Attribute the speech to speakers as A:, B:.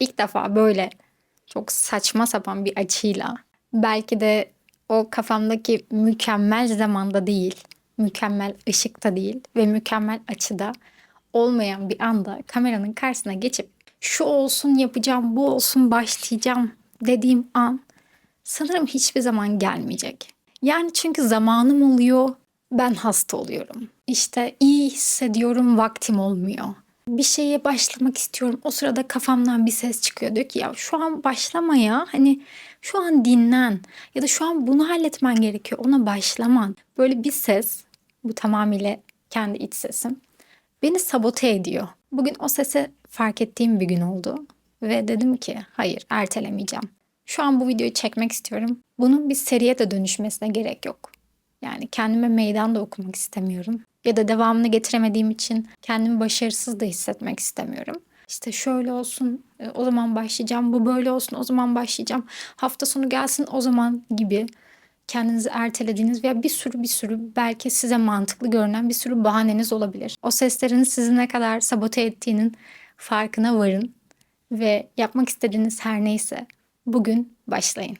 A: ilk defa böyle çok saçma sapan bir açıyla belki de o kafamdaki mükemmel zamanda değil, mükemmel ışıkta değil ve mükemmel açıda olmayan bir anda kameranın karşısına geçip şu olsun yapacağım, bu olsun başlayacağım dediğim an sanırım hiçbir zaman gelmeyecek. Yani çünkü zamanım oluyor, ben hasta oluyorum. İşte iyi hissediyorum, vaktim olmuyor. Bir şeye başlamak istiyorum. O sırada kafamdan bir ses çıkıyor. Diyor ki ya şu an başlama ya. Hani şu an dinlen. Ya da şu an bunu halletmen gerekiyor. Ona başlaman. Böyle bir ses. Bu tamamıyla kendi iç sesim. Beni sabote ediyor. Bugün o sesi fark ettiğim bir gün oldu. Ve dedim ki hayır ertelemeyeceğim. Şu an bu videoyu çekmek istiyorum. Bunun bir seriye de dönüşmesine gerek yok. Yani kendime meydan da okumak istemiyorum. Ya da devamını getiremediğim için kendimi başarısız da hissetmek istemiyorum. İşte şöyle olsun, e, o zaman başlayacağım. Bu böyle olsun, o zaman başlayacağım. Hafta sonu gelsin, o zaman gibi kendinizi ertelediğiniz veya bir sürü bir sürü belki size mantıklı görünen bir sürü bahaneniz olabilir. O seslerin sizi ne kadar sabote ettiğinin farkına varın ve yapmak istediğiniz her neyse bugün başlayın.